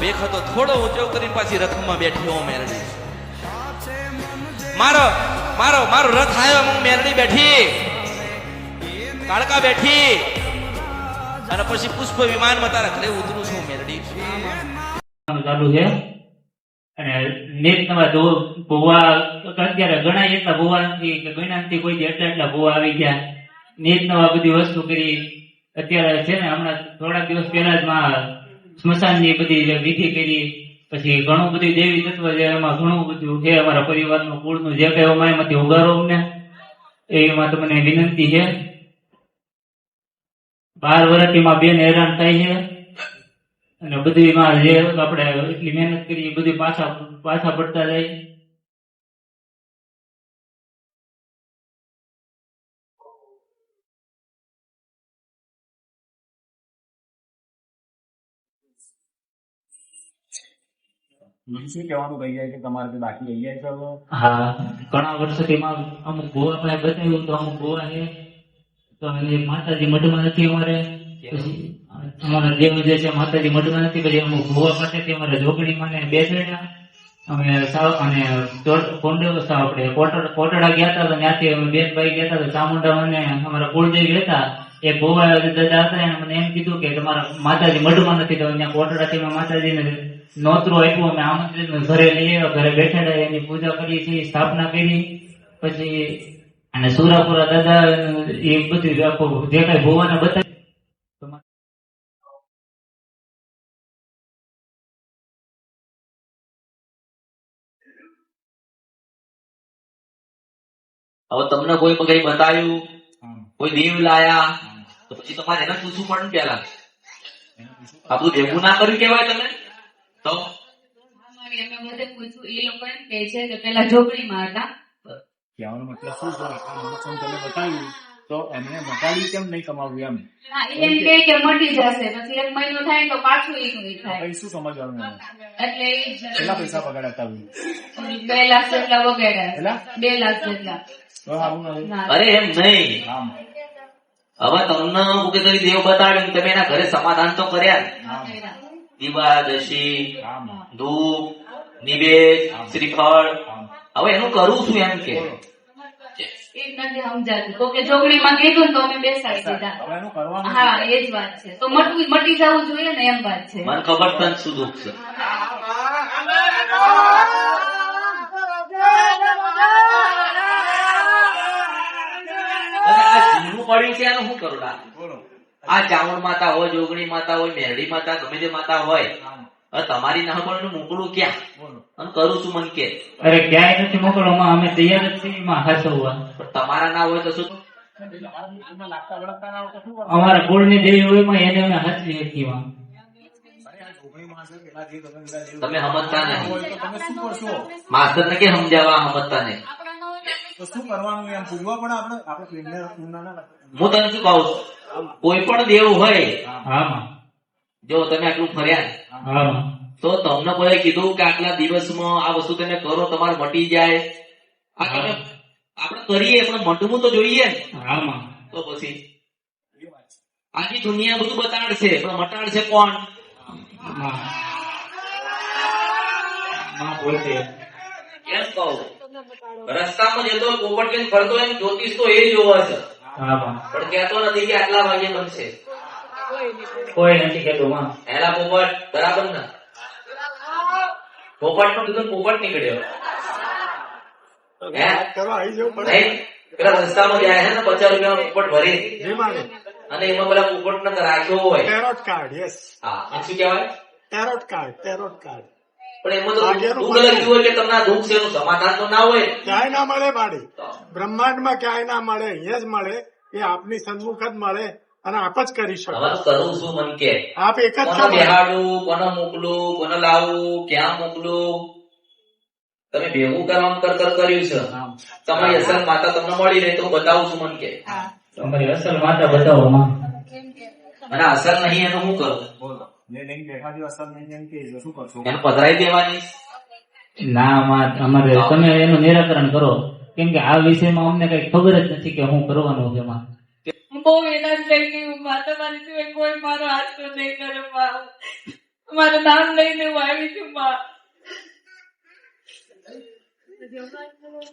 ભેખ હતો થોડો ઊંચો કરીને પાછી રથમાં બેઠી હું મેરડી. મારો મારો મારો રથ આવ્યો હું મેરડી બેઠી. કાળકા બેઠી. અને પછી પુષ્પ વિમાનમાં તારા ઘરે ઉતરું છું મેરડી. ચાલુ છે. અને નેટ નવા જો ભૂવા, અત્યારે ઘણા એટલા ભૂવા નથી કોઈ એટલા એટલા ભૂવા આવી ગયા. નેટ નવા બધી વસ્તુ કરી. અત્યારે છે ને હમણાં થોડાક દિવસ પહેલા જ માં સ્મશાનની બધી વિધિ કરી, પછી ઘણું બધું દેવી તત્વ છે, એમાં ઘણું બધું છે, અમારા પરિવારનું કુળનું જે કઈ અમારે એમાંથી ઉગારો અમને. એમાં તમને વિનંતી છે. બાર વર્ષથી બેન હેરાન થાય છે. અને બધી માં જે આપણે એટલી મહેનત કરીએ બધી પાછા પાછા પડતા જાય. શું કહેવાનું કહી જાય છે? તમારે બાકી રહી જાય છે હા, ઘણા વર્ષોથી અમુક ગોવા પાસે બતાવ્યું તો અમુક ગોવા છે. તો એ માતાજી મઢમાં નથી અમારે. અમારા દેવ જે છે, માતાજી મઢમાં નથી. પછી અમુક ગોવા પાસેથી અમારે જોગણી માને બેસેડા અમે સાવ અને દોઢ- કોંડો સાવ આપણે કોટડ ગયા હતા ત્યાંથી અમે બેનભાઈ ગયા હતા તો ચામુંડા મને અમારા કુળદેવી હતા એ ગોવા દાદા હતા મને એમ કીધું કે તમારા માતાજી મઢમાં નથી તો ત્યાં કોટડાથી માતાજીને નોતરું આપ્યો અમે આમંત્રિત ઘરે લઈ ઘરે બેઠેલા એની પૂજા કરી છે સ્થાપના કરી. પછી અને સુરાપુરા દાદા એ બધું જે કઈ ભોવાને બતાવી હવે તમને કોઈ પણ કઈ બતાવ્યું? કોઈ દેવ લાયા? તો પછી તમારે એને પૂછવું પડે ને પેલા એનું બીજું આ બધું ભેગું ના કર્યું કેવાય તમે તો? અમારી અમે બધે પૂછ્યું એ લોકો એમ કહે છે કે પેલા ઝોપડીમાં હતા કહેવાનો મતલબ શું છે? આ મનોસંગ તમે બતાવ્યું. તો એમને બતાડ્યું કેમ નહીં કમાવ્યું એમ? એમ કહે કે મટી જશે. પછી એક મહિનો થાય તો પાછું ઈનું ઈ થાય. પછી શું સમજવાનું એટલે કેટલા પૈસા પગાડ્યા હતા બે લાખ જેટલા વગેરે બે લાખ જેટલા. અરે એમ નહીં. આમ હવે તમને મુકેતરી દેવ બતાડ્યું તમે એના ઘરે સમાધાન તો કર્યા ને. આમ દીવા દશી આમ ધૂપ નિવેદ શ્રીફળ હવે એનું કરું છું એમ કે. બોલો. એ જ નથી સમજાતું. તો કે જોગણીમાં કીધું ને તો અમે બેસાડી દીધા. હવે એનું કરવાનું હા એ વાત છે. તો મટવું મટી જવું જોઈએ ને એમ વાત છે. મને ખબર તને શું દુઃખ છે. આ જૂનું પડ્યું છે એનું શું કરું? બોલો. આ ચાવણ માતા હોય જોગણી માતા હોય મેરડી માતા ગમે તે માતા હોય તમારી ના પણ મોકલું ક્યાં અને કરું છું મન કે. અરે ક્યાંય નથી મોકલવામાં અમે તૈયાર જ છીએ માં તમારા ના હોય તો શું? અમારા વળગતા ના દેવી હોયમાં એને અમે હાચવી શકીએ માં અરે આ ઢોકળીમાં હશે, પેલા જે તમે સમજતા નહીં. હોય તો તમે શું કરશો? માસ્તર ને કે સમજાવવા સમજતા નહીં? તો શું કરવાનું એમ પૂછવા પણ આપણે? પ્રેમને. હું તને શું કહું છું? કોઈ પણ દેવ હોય જો તમે આટલું ફર્યા તો તમને કોઈ કીધું કે આટલા દિવસમાં આ વસ્તુ તમે કરો તમારે મટી જાય. આપણે કરીએ પણ મટવું તો જોઈએ ને. હા તો પછી. આખી દુનિયા બધું બતાડશે પણ મટાડશે કોણ? માં માં બોલતે કેમ કહું? રસ્તામાં જતો હોય, પોપટ કેમ ફરતો હોય જ્યોતિષ તો એ જોવા છે. પણ કેતો નથી કે આટલા વાગે બનશે. કોઈ નથી કેતો માં એલા પોપટ બરાબર ને? પોપટનું કીધું પોપટ નીકળ્યો. પેલા રસ્તામાં જાય છે ને પચાસ રૂપિયા પોપટ ભરી. અને એમાં પેલા પોપટ ને રાખ્યો હોય. ટેરોટ કાર્ડ યસ હા શું કહેવાય? ટેરોટ કાર્ડ ટેરોટ કાર્ડ પણ એમાં તો દુઃખ હોય કે તમને દુઃખ છે એનું સમાધાન તો ના હોય. ક્યાંય ના મળે માડી બ્રહ્માંડમાં ક્યાંય ના મળે અહીંયા જ મળે. એ આપની સન્મુખ જ મળે અને આપ જ કરી શકો. કરું છું મન કે. આપ એક જ છો બેહાડું કોને મોકલું કોને લાવું ક્યાં મોકલું? તમે ભેગું કરવા કર કર કર્યું છે. તમારી અસલ માતા તમને મળી રહે તો હું બતાવું છું મન કે. તમારી અસલ માતા બતાવો માં અને આ અસર નહીં એનું હું કરું? બોલો. પધરાઈ દેવાની? ના અમારે તમે એનું નિરાકરણ કરો. કેમ કે આ વિષયમાં અમને કઈ ખબર જ નથી કે હું કરવાનું છે માં બહુ હેરાન થઈ ગઈ હું. મારા સિવાય કોઈ મારો હાથ તો નહીં કરે મારું નામ લઈને હું આવી છું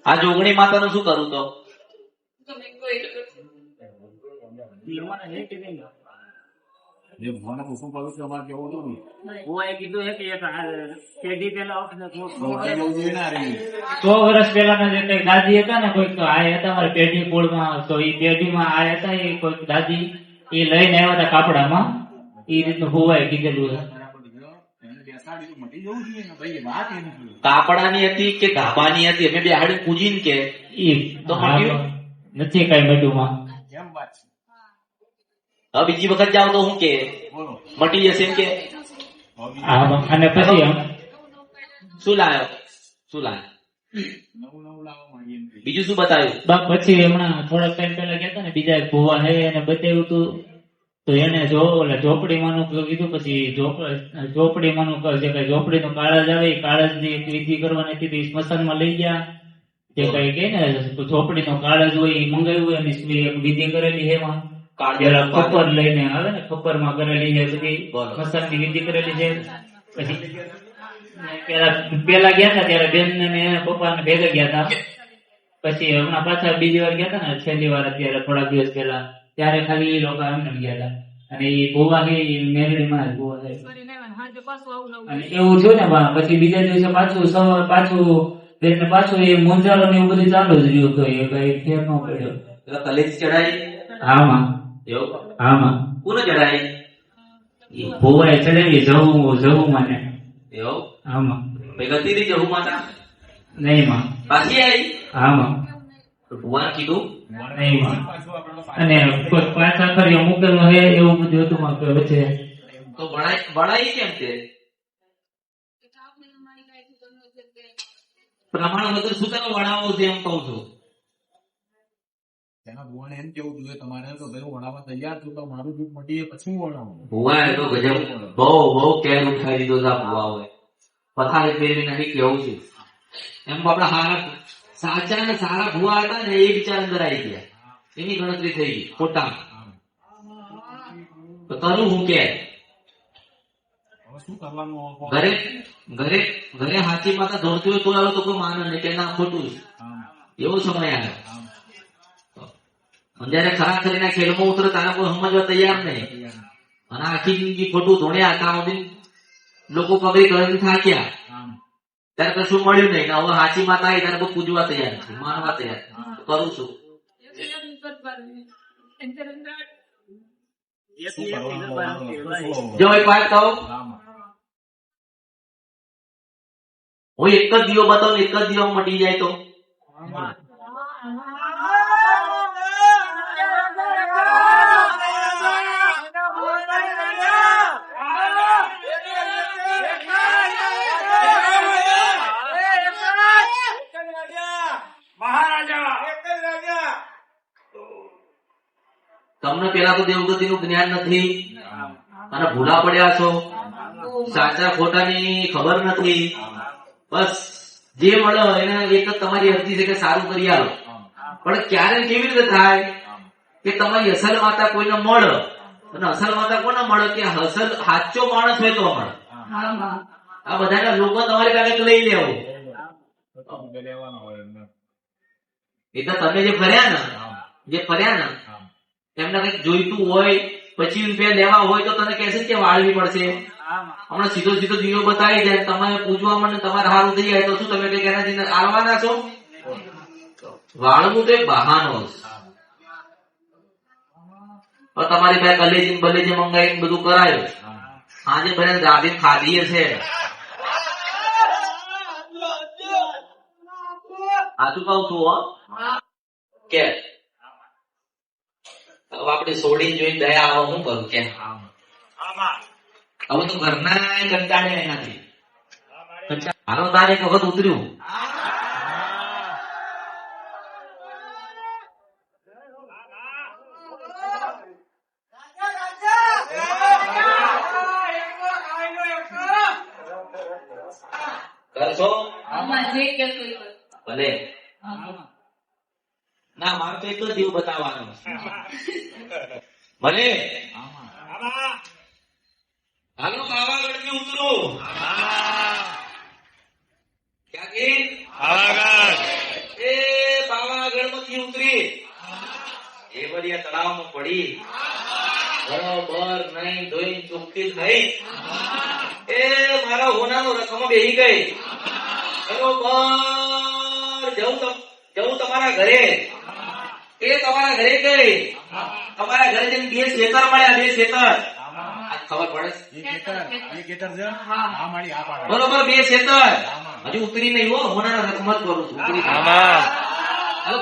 આ જોગણી માતાનું શું કરું તો? તમે કોઈ કરો. જે ભગવાનને હુકમ કરું છું અમારે કેવું હતું ને. ભુવાએ કીધું છે કે એક પેઢી પેલા સો વર્ષ જે કઈ દાદી હતા ને કોઈક આ હતા અમારે પેઢી કુળમાં તો એ પેઢીમાં આ હતા એ કોઈક દાદી એ લઈને આવ્યા હતા કાપડામાં. એ રીતનું હોવાય કીધેલું છે. કાપડાની હતી કે ગાભાની હતી? અમે બે હાડી પૂજીને કે? ઈ તો મટ્યું? નથી કઈ છે હવે બીજી વખત જાવ તો હું કે મટી જશે કે. અને પછી શું લાવ્યો? શું એમ. બીજું શું બતાવ્યું? બાપ પછી હમણાં થોડાક ટાઈમ પેલા ગયા ને બીજા એક ભુવા હે એને બતાવ્યું હતું તો એને જો ઝોપડી માનું કીધું પછી ઝોપડી માનું ક- જે કઈ ઝોપડીનું કાળજ આવે એ કાળજની એક વિધિ કરવાની હતી સ્મશાનમાં લઈ ગયા. જે કઈ કે ને ઝોપડી નો કાળજ હોય એ મંગાવ્યું એની એક વિધિ કરેલી એમાં. પેલા ખપ્પર લઈને આવે ને ખપરમાં કરેલી છે બધી બોલો. ની વિધિ કરેલી છે પછી પેલા પેલા ગયા હતા ત્યારે બેન ને પપ્પા ને ભેગા ગયા હતા. પછી હમણાં પાછા બીજી વાર ગયા હતા ને છેલ્લી વાર અત્યારે થોડા દિવસ પહેલા ત્યારે ખાલી એ લોકો એમને ગયા હતા. અને એ ભુવા છે એ મેરડીમાં જ ભુવા છે. અને એવું થયું ને પછી બીજા દિવસે પાછું સવાર પાછું એટલે પાછું એ મુંજારો ને એવું બધું ચાલુ જ રહ્યું હતું. એ કઈ ફેર ન પડ્યો. કલેજ ચડાઈ? હા એવું આમાં કોને ચડાઈ એ ભુવાએ ચડાવી જવું જવું આમાં ભાઈ ગતી રહી જવું માતા? નહીં માં. પાછી આવી? આમાં તો કીધું? નહીં માં. પાછું આપણે તો પાછું અને પાંચ આખરીઓ મૂકેલો હે એવું બધું હતું માં વચ્ચે. તો કેમ છે પ્રમાણ વગર શું તમે ભણાવો છો એમ કહું છું. તેના ભુવાને એમ કેવું જોઈએ? તમારે તો ભાઈ હું ભણાવવા તૈયાર છું તો મારું દુઃખ મટી પછી હું ભણાવું ભુવા એ તો ગજબ બહુ બહુ કેર ઉઠાવી દીધો તા ભુવાઓએ. પથારે ફેરવી નાખી કેવું છું? એમ આપણા હારા સાચા ને સારા ભુવા હતા ને એ વિચાર અંદર આવી ગયા. એની ગણતરી થઈ ગઈ ખોટા તો કરું હું કે? ઘરે ઘરે ઘરે હાથી માતા દોડતી હોય તો આવે તો કોઈ માને નહીં કે ના ખોટું એવો સમય આવ્યો. અને જયારે ખરા ખરીના ખેલમાં ઉતરે તારે કોઈ સમજવા તૈયાર નહીં. અને આખી જિંદગી ખોટું ધોણ્યા ત્યાં સુધી લોકો કબરી કરીને થાક્યા. ત્યારે કશું મળ્યું નહીં. હવે હાચી માતા આવી ત્યારે પૂજવા તૈયાર નથી માનવા તૈયાર. કરું છું. શું કરવાનું હવે? જો એક વાત કહું હું. એક જ દીવો બતાવું એક જ દીવો મટી જાય તો? તમને પેલા તો દેવગતિ નું જ્ઞાન નથી. અને ભૂલા પડ્યા છો. સાચા ખોટાની ખબર નથી. બસ જે મળે એને એક જ તમારી અરજી છે કે સારું કરી આવો પણ ક્યારે કેવી રીતે થાય? કે તમારી અસલ માતા કોઈને મળે? અને અસલ માતા કોને મળે? કે અસલ સાચો માણસ હોય તો મળે. આ બધાના લોકો તમારી પાસે લઈ લેવું. લેવાનો હોય. એટલે તમે જે ફર્યા ને જે ફર્યા ને એમને કંઈક જોઈતું હોય પછી રૂપિયા લેવા હોય તો તને કહેશે કે વાળવી પડશે. હમણાં સીધો સીધો દીવો બતાવી જાય તમે પૂછવા મને તમારે સારું થઈ જાય તો શું તમે કંઈક એનાથી આવવાના છો? વાળવું તો એક બહાનો છે તમારી પાસે કલેજી બલેજી મંગાવીને બધું કરાયું. આજે બધા દાદી ખાધી છે છું હો કે? હવે આપણે સોડી જોઈ દયા આવે હું કરું? કે? હવે તો ઘરના કંટાળે એનાથી. હાલો તારે એક વખત ઉતર્યું. કરશો. ભલે. ના મારો તો એક જ દીવ બતાવવાનો ભલે હાલો પાવાગઢથી ઉતરો. ક્યાંથી? એ પાવાગઢમાંથી ઉતરી. એ બધી આ તળાવમાં પડી. બરોબર નહીં ધોઈ ચોખ્ખી થઈ એ મારા હોનાનો રકમ બેહી ગઈ. બરોબર જવું તમારા ઘરે. એ તમારા ઘરે ગઈ તમારા ઘરે જઈને બે ખેતર મળ્યા બે ખેતર ખબર પડે? બરોબર બે ખેતર હજુ ઉતરી નહીં હો હું રકમત કરું છું. ઉતરી.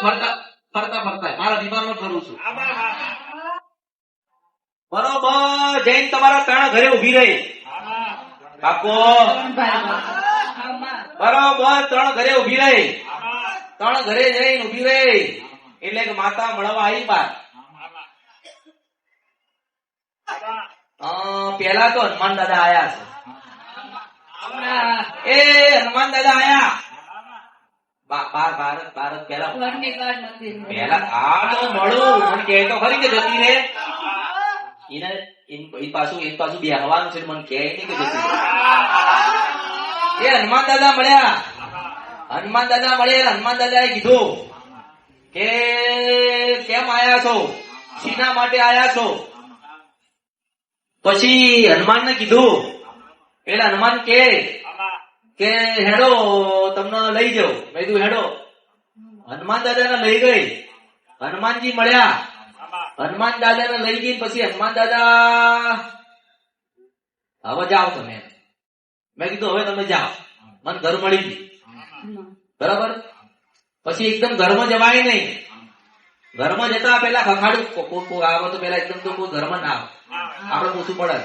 ફરતા ફરતા ફરતા. મારા વિમાનમાં કરું છું. બરોબર જઈને તમારા ત્રણ ઘરે ઊભી રહી. કાકો. બરોબર ત્રણ ઘરે ઊભી રહી. ત્રણ ઘરે જઈને ઊભી રહી. એટલે માતા મળવા આવી બાર. પેલા તો હનુમાન દાદા આયા છે. એ હનુમાન દાદા આયા. મળું. પાછું એન પાછું બે છે, મને કે એ હનુમાન દાદા મળ્યા. હનુમાન દાદા મળ્યા હનુમાન દાદા એ કીધું કે કેમ આયા છો? શીના માટે આયા છો? પછી હનુમાન ને કીધું એટલે હનુમાન કે કે હેડો, તમને લઈ જાઓ મેં કીધું, હેડો. હનુમાન દાદા ને લઈ ગઈ. હનુમાનજી મળ્યા. હનુમાન દાદા ને લઈ ગઈ, પછી હનુમાન દાદા, હવે જાઓ તમે. મેં કીધું, હવે તમે જાઓ. મને ઘર મળી ગયું. બરાબર? પછી એકદમ ઘરમાં જવાય નહીં. ઘરમાં જતા પેલા ખખાડું. આવે તો પેલા એકદમ તો કોઈ ઘરમાં ના આવે આપણે પૂછવું પડે.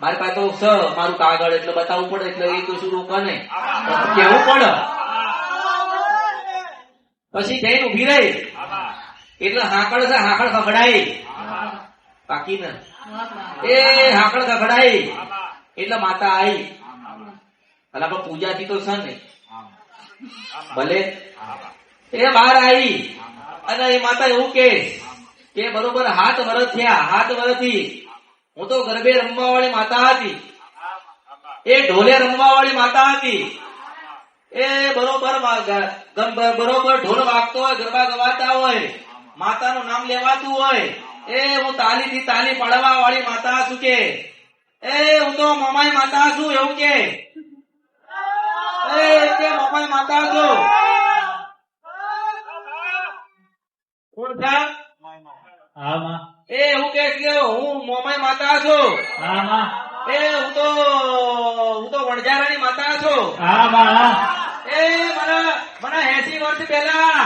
મારી પાસે તો સ મારું કાગળ એટલે બતાવવું પડે એટલે એ તો શું રોકે નહીં. કેવું પડે? પછી જઈને ઊભી રહી. એટલે હાકડ છે હાકડ ખખડાઈ. બાકી ને. એ હાકડ ખખડાઈ. એટલે માતા આવી. એટલે આપડે પૂજાથી તો છે ને ભલે. એ બહાર આવી. અને એ માતા એવું કે કે બરોબર હાથ વરસ થયા. હાથ વરસથી હું તો ગરબે રમવા વાળી માતા હતી. એ ઢોલે રમવા વાળી માતા હતી. એ બરોબર બરોબર ઢોલ વાગતો હોય ગરબા ગવાતા હોય માતાનું નામ લેવાતું હોય. એ હું તાલી થી તાલી પાડવા વાળી માતા છું કે. એ હું તો મમાઈ માતા છું એવું કે એ કે મમાઈ માતા છું કોણ છે? હા માં. એ એવું કે છે હું મોમાઈ માતા છું. હા માં. એ હું તો હું તો વણઝારાની માતા છું. હા માં. એ મને મને એસી વર્ષ પહેલા.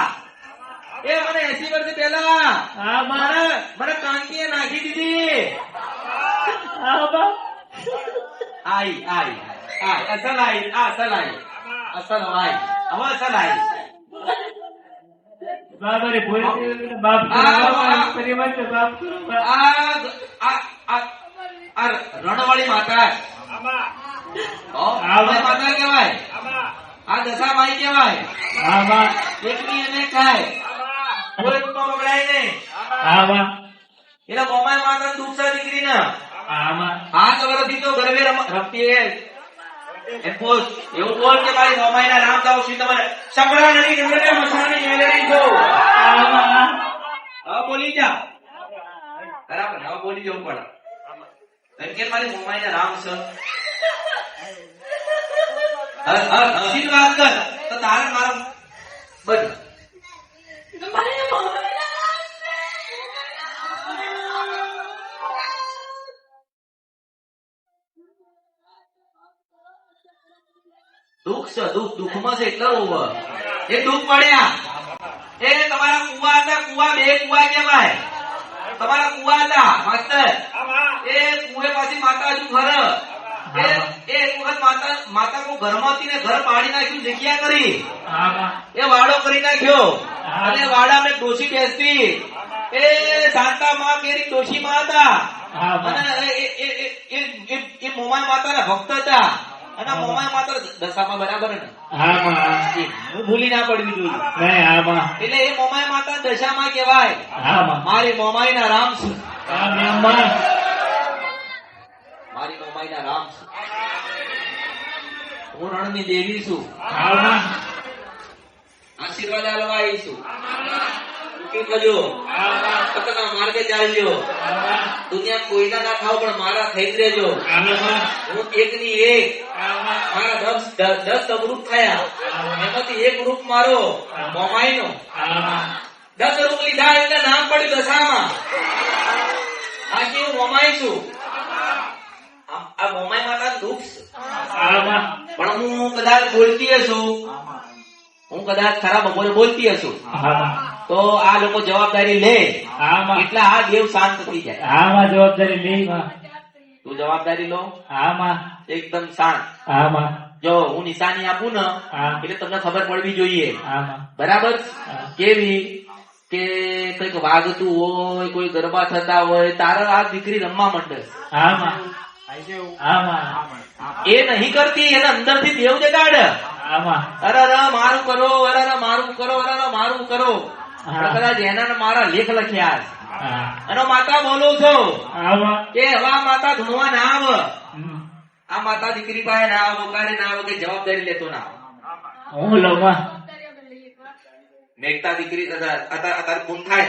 એ મને એસી વર્ષ પહેલા. હા માં. મને કાંકીએ નાખી દીધી. હા આઈ આઈ આઈ અસલ આઈ આ અસલ આઈ અસલ આઈ હવે અસલ આઈ બાપ રે બાપ બાપ. આ આ આ રણવાળી માતા. હો, રણવાળી માતા કહેવાય. આ દશા માઈ કહેવાય એકની એને ખાય. કોઈ રૂપમાં બગડાય નહીં. હા માં એટલે મોમાઈ માતા દુઃખ છે દીકરીને હાથ તો ગરબે રમ- રમતી હે એ એવું બોલ જા. બરાબર હવે એમ કે મારી મોમાઈના નામ છે? હસીને વાત કર, તો તારે મારા બસ. દુઃખ છે દુઃખ દુઃખમાં છે એટલે રોવે. એ દુઃખ પડ્યા. એ તમારા કુવા હતા કુવા બે કુવા કેવાય તમારા કુવા હતા માસ્તર. એ કુએ પાછી માતા હજુ ઘર. એ એક વખત માતા માતા કો ઘરમાં હતી ને ઘર પાડી નાખ્યું જગ્યા કરી. એ વાડો કરી નાખ્યો. અને વાડા મેં ડોશી બેસતી. એ શાંતા માં કેરી ડોશી માં હતા અને એ એ માતાના ભક્ત હતા. અને મોમાય માત્ર દશામાં બરાબર ને હા માં ભૂલી ના પડવી જોઈએ. નહીં હા માં એટલે એ મોમાય માતા દશામાં કહેવાય. હા માં મારી મોમાઈ ના રામ છું. મારી મોમાય ના રામ છું. હું રણની દેવી છું. આશીર્વાદ આલવા આવી છું. થજો સતના માર્ગે ચાલજો દુનિયા કોઈના ના ખાવ પણ મારા થઈ જ રહેજો હું એક ની એક મારા દસ ગ્રુપ થયા એમાંથી એક રૂપ મારો મોમાઈ નો દસ રૂપ લીધા એટલે નામ પડ્યું દશામાં બાકી હું મોમાઈ છું આ- આ મોમાઈ માતા દુઃખ પણ હું કદાચ બોલતી હશું હું કદાચ ખરાબ બપોરે બોલતી હશું તો આ લોકો જવાબદારી લે. એટલે આ દેવ શાંત થઈ જાય. આમાં જવાબદારી લે. માં તું જવાબદારી લો. આમાં. એકદમ શાંત. આમાં. જો હું નિશાની આપું ને હા. એટલે તમને ખબર પડવી જોઈએ. બરાબર? કેવી? કે કંઈક વાગતું હોય કોઈ ગરબા થતા હોય તારા આ દીકરી રમવા માંડે. આમાં. આમાં. એ નહીં કરતી એને અંદરથી દેવ જગાડ. આમાં. અરે મારું કરો અરે મારું કરો અરે મારું કરો. હા. કદાચ એના મારા લેખ લખ્યા છે. અને માતા બોલો છો. કે હવા માતા ધૂણવા ના આવ. આ માતા દીકરી પાસે ના આવો કારે ના આવો કે જવાબદારી લેતો ના આવો. હું લવમાં નેકતા દીકરી અત્યારે ફોન થાય.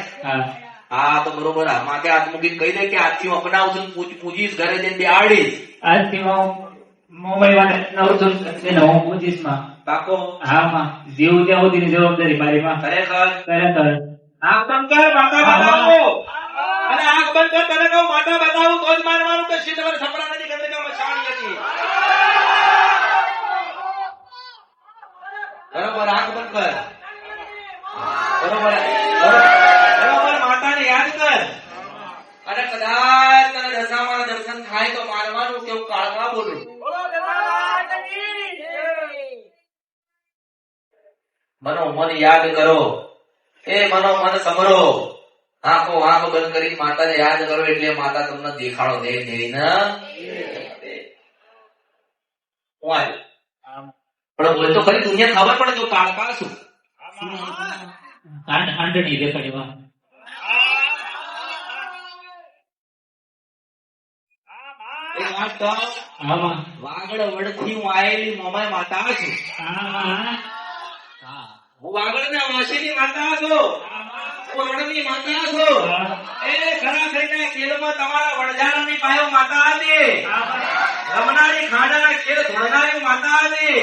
હા. તો બરોબર. આ કે હાથ મૂકીને કહી દે કે આજથી હું અપનાવું છું પૂજ- પૂજીશ ઘરે જઈને બેહાડીશ. આજથી હું મોબાઈલ નવસો એને હું પૂછીશમાં. બાકો હા માં. જીવ ત્યાં સુધીની જવાબદારી મારી માં. ખરેખર? ખરેખર. આંખ બંધ કર માતા બતાવો? અને આંખ બંધ કર તને કહું માતા બતાવું તો જ મારવાનું કે શી તમારે સપડા નથી ગંદકા મસાણી હતી બરોબર આંખ બંધ કર. બરોબર બરોબર માતાને યાદ કર. અને કદાચ તને દશામાં દર્શન થાય તો મારવાનું કેવું હું કાળમાં બોલું. મનો મન યાદ કરો. એ મનો મન સમરો આંખો આંખ બંધ કરી માતાને યાદ કરો એટલે માતા તમને દેખાડો. દે દે ને હું આવ્યો ખરી દુનિયા ખબર પડે કે કાળકા શું. આંડણી દેખાડી માં એ વાત કહું આમાં. વાગડ વડથી હું આયેલી મમાય માતા છું. હા હું વાગડ ના વાસીની માતા છું હું માતા છું એ ખરા થઈને ખેલમાં તમારા વડજારાની પાયો માતા હતી. રમનારી ખાડાના ખેલ ધોળનારી માતા હતી.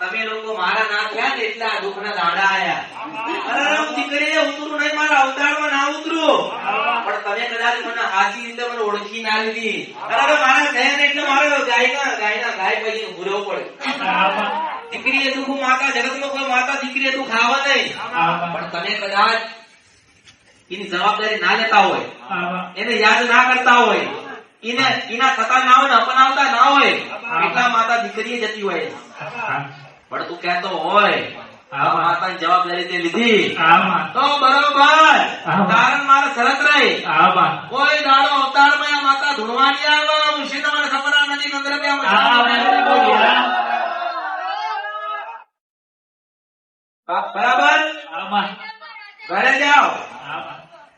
તમે લોકો મારા ના થયા ને એટલે દુઃખના દાડા આયા. અરે દીકરી ઉતરું નહીં મારા અવતારમાં ના ઉતરું. પણ તમે કદાચ મને હાથી રીતે મને ઓળખી ના લીધી. અરે મારા થયા ને એટલે મારે ગાયના ગાયના ગાય પછી ઉભું રહેવું પડે દીકરીએ દુઃખ માતા જગતમાં કોઈ માતા દીકરીએ દુઃખ આવે. નહીં પણ તમે કદાચ એની જવાબદારી ના લેતા હોય એને યાદ ના કરતા હોય એને એના થતા ના હોય ને અપનાવતા ના હોય એટલા માતા દીકરીએ જતી હોય. પણ તું કહેતો હોય માતાની જવાબદારી તે લીધી. તો બરોબર. કારણ મારે શરત રહી. કોઈ દાડો અવતારમાં માતા ધૂણવાની આવે ઉશી તમારે ખબર નથી નંદર બે બરાબર? ઘરે જાઓ.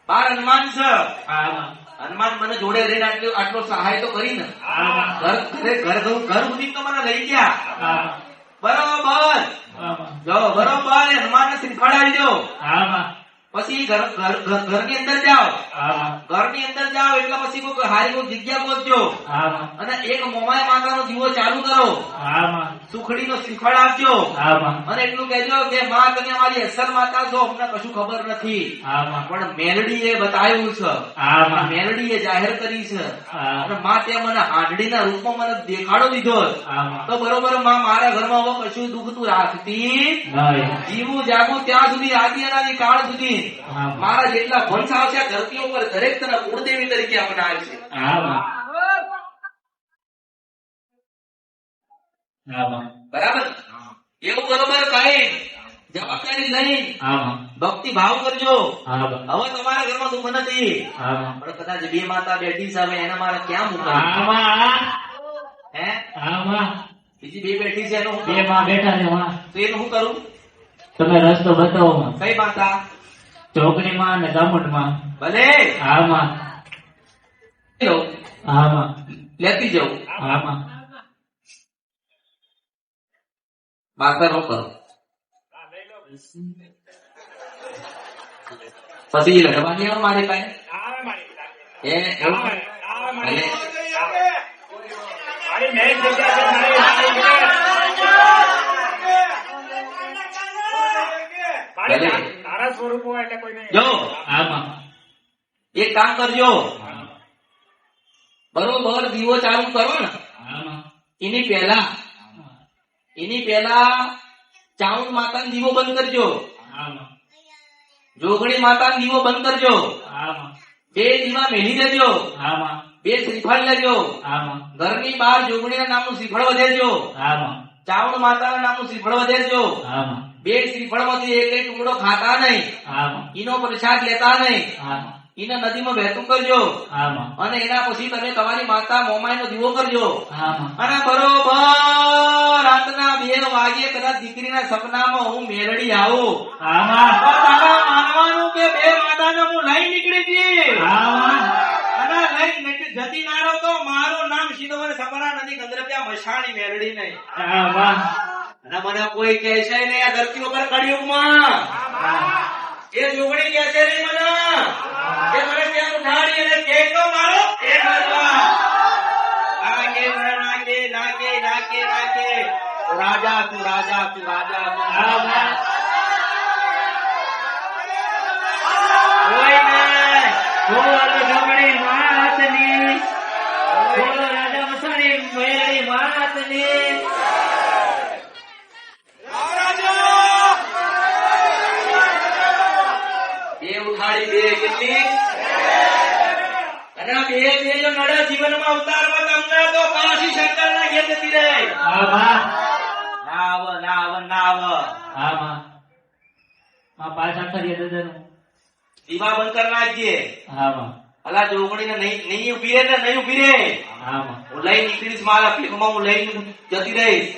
બાર હનુમાન છે. આમાં હનુમાન મને જોડે લઈને આટલો આટલો સહાય તો કરી ને. ઘર ઘરે ઘર ઘર સુધી તો મને લઈ ગયા. બરોબર. જો બરોબર હનુમાન ને શીખવાડાવી દો. પછી ઘર ઘર ઘર- ઘરની અંદર જાઓ. ઘરની અંદર જાઓ એટલે પછી કોઈ હારી કોઈ જગ્યા પહોંચજો. અને એક મોમાય માતાનો દીવો ચાલુ કરો. સુખડી નો શ્રીફળ આપજો. અને એટલું કહેજો કે માં તમે અમારી અસર માતા છો અમને કશું ખબર નથી. પણ મેલડી એ બતાવ્યું છે. મેલડી એ જાહેર કરી છે. અને માં તે મને હાંડડીના રૂપમાં મને દેખાડો દીધો તો બરોબરમાં મારા ઘરમાં હવે કશું દુખતું રાખતી જીવું જાગું ત્યાં સુધી આદિ અનાદિ કાળ સુધી. મારા જેટલા વંશ આવશે ધરતી ઉપર દરેક તને કુળદેવી તરીકે અપનાવે છે. બરાબર? એવું બરોબર કઈ જવાબદારી લઈ ભક્તિ ભાવ કરજો. હવે તમારા ઘરમાં દુઃખ નથી. પણ કદાચ બે માતા બે છે એના એને મારે ક્યાં મૂકવા આમાં હે બીજી બે બેઠી છે એનું બે? માં બેઠા છે તો એનું હું કરું? તમે રસ્તો બતાવો કઈ માતા? ચોકડી માં અને ગામડમાં ભલે હા માં લો, હા માં લેતી જવું હા? માં માતા નો કરો પછી લડવાની મારી પાસે એ એવું ભલે. ભલે તારા સ્વરૂપો એટલે કોઈ નહીં જો એક કામ કરજો. બરોબર દીવો ચાલુ કરો ને. એની પહેલા એની પહેલા ચાઉન માતાનો દીવો બંધ કરજો. જોગણી માતાનો દીવો બંધ કરજો. બે દીવા મેલી દેજો. બે શ્રીફળ લેજો. ઘરની બહાર જોગણીના નામનું શ્રીફળ વધેજો. ચાવણ માતાના નામનું શ્રીફળમાં બે શ્રીફળમાંથી એક એક ટુકડો ખાતા નહીં. એનો પ્રસાદ લેતા નહીં. એને નદીમાં વહેતું કરજો. અને એના પછી તમે તમારી માતા મોમાઈનો દીવો કરજો. અને બરોબર રાતના બે વાગે કદાચ દીકરીના સપનામાં હું મેરડી આવું. માનવાનું કે બે માતાને હું લઈ નીકળી લઈ જતી ના રહો તો મારું નામ સીધો મને સપના નથી. ગંદરપ્યા મશાણી મેરડી નહીં. અને મને કોઈ કહે છે ને આ ધરતી ઉપર કળિયુગમાં એ જોગણી કહે છે નહીં મને. એ મને ત્યાં ઉઠાડી અને કહે તો મારો એ નાકે નાકે નાકે નાકે નાકે રાજા તું રાજા તું રાજા તું. રાજા માં કોઈ નહીં બોલો જમણી માતની બોલો ઉઠાડી અને બે બે જો નડે જીવનમાં ઉતારવા તમને તો પાછી શંકર ના ઘેર જતી રહે નાવ નાવ ના આવ ના આવ ના આવ હા માં માં પાછા કરીએ દાદાનું દીવા બંધ કરી નાખજે. હા માં અલા જોગણી ને નહીં નહીં ઊભી રહે ને નહીં ઊભી રહે. હા માં હું લઈ નીકળીશ મારા ફિલ્મમાં હું લઈ જતી રહીશ.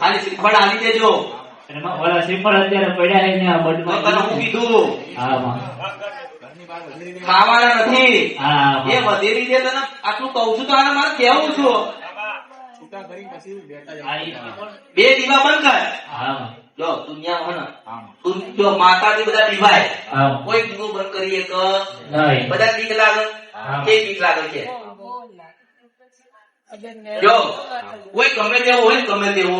ખાલી શ્રીફળ આલી દેજો. અને ઓલા શ્રીફળ અત્યારે પડ્યા છે આ તને હું કીધું. હા માં ખાવાના નથી. એ વધેરી છે તને આટલું કહું છું તો આને મારે કેવું છું. બે દીવા બંધ કર જો દુનિયા હોય ને તું જો માતાજી બધા દીવાય. કોઈ દીવો બંધ કરીએ કે બધા બીક લાગે. કે બીક લાગે છે જો કોઈ ગમે તેવો હોય ગમે તેવો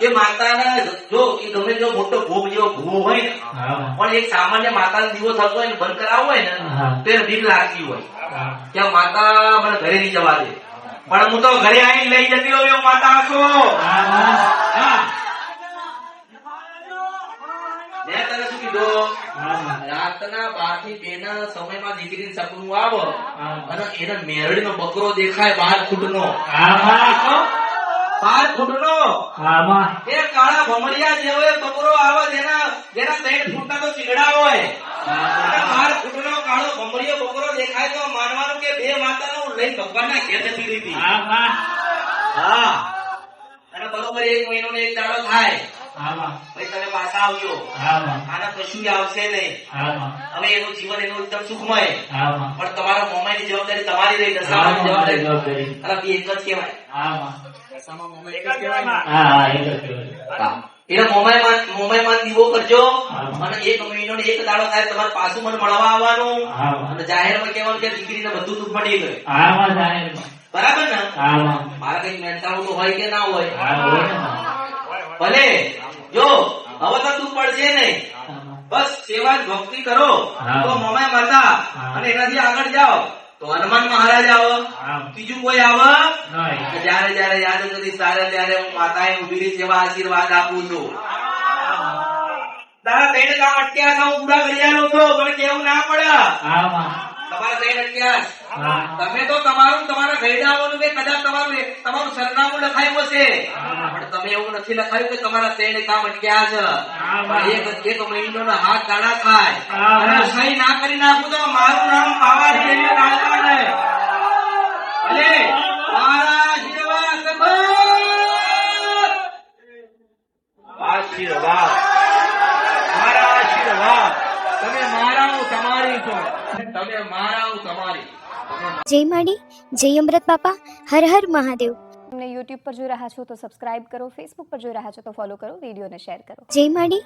એ માતાને જો એ ગમે તેવો મોટો ભોગ જેવો ભૂવો હોય ને પણ એક સામાન્ય માતાનો દીવો થતો હોય ને બંધ કરાવવો હોય ને. તો એને ભીખ લાગતી હોય. કે માતા મને ઘરે નહીં જવા દે. પણ હું તો ઘરે આવીને લઈ જતી હોઉં માતા હશો હા માં. હા મેં માં. રાતના બારથી બે ના સમયમાં દીકરી સપનું આવો. અને એને મેરડીનો બકરો દેખાય બાર ફૂટ નો બાર ફૂટ નો એ કાળા ભમરિયા જેવો બકરો આવે જેના જેના ત્રણ ફૂટના તો ચીગડા હોય. બાર ફૂટ નો કાળો ભમરિયો બકરો દેખાય તો માનવાનું કે બે માતા નું લઈ ભગવાન ના ઘેર જતી રહી હતી. હા. અને બરોબર એક મહિનો ને એક દાડો થાય. હા તમે પાછા આવજો. આના કશું આવશે નહીં હવે એનું જીવન એનું એકદમ સુખમય. પણ તમારા મોમાઈની જવાબદારી તમારી રહી દશામાની જવાબદારી. જવાબદારી. અલા એક જ કહેવાય. હા માં. દશામાં મોમાં એક જ કહેવાય ને. હા હા એક જ કહેવાય. એટલે મોમાઈમાં મોમાઈમાં દીવો કરજો. અને એક મહિનો ને એક દાડો થાય તમારે પાછું મને મળવા આવવાનું. હા. અને જાહેરમાં કહેવાનું કે દીકરીને બધું દુઃખ મળી ગયું. હા જાહેરમાં. બરાબર ને? હા મારા કઈ મહેનતાણું હોય કે ના હોય. ભલે. જો હવે તો તું પડશે નહીં. બસ સેવા ભક્તિ કરો. તો મમાય માતા અને એનાથી આગળ જાઓ. તો હનુમાન મહારાજ આવો. બીજું કોઈ આવે? જયારે જ્યારે યાદ કરી ત્યારે ત્યારે હું માતાએ ઊભી સેવા આશીર્વાદ આપું છું. તારા ત્રણ કામ અઠ્યાસ હું પૂરા કરી આવ્યો છું પણ કેવું ના પડે. તમારા ત્રણ. હા. તમે તો તમારું તમારા ગયડાઓનું કે કદાચ તમારું તમારું સરનામું લખાયું હશે. પણ તમે એવું નથી લખાયું કે તમારા તેને કામ અટક્યા છે એક એક મહિનો હાથ દાણા થાય. અને સહી ના કરી નાખું તો મારું નામ પાવા ભલે. મારા જેવા સબળ મારા આશીર્વાદ. તમે મારા હું તમારી છો. તમે મારા હું તમારી. જય માડી જય અમૃત બાપા હર હર મહાદેવ. તમને યુટ્યુબ પર જોઈ રહ્યા છો તો સબસ્ક્રાઇબ કરો ફેસબુક પર જોઈ રહ્યા છો તો ફોલો કરો વિડીયોને શેર કરો. જય માડી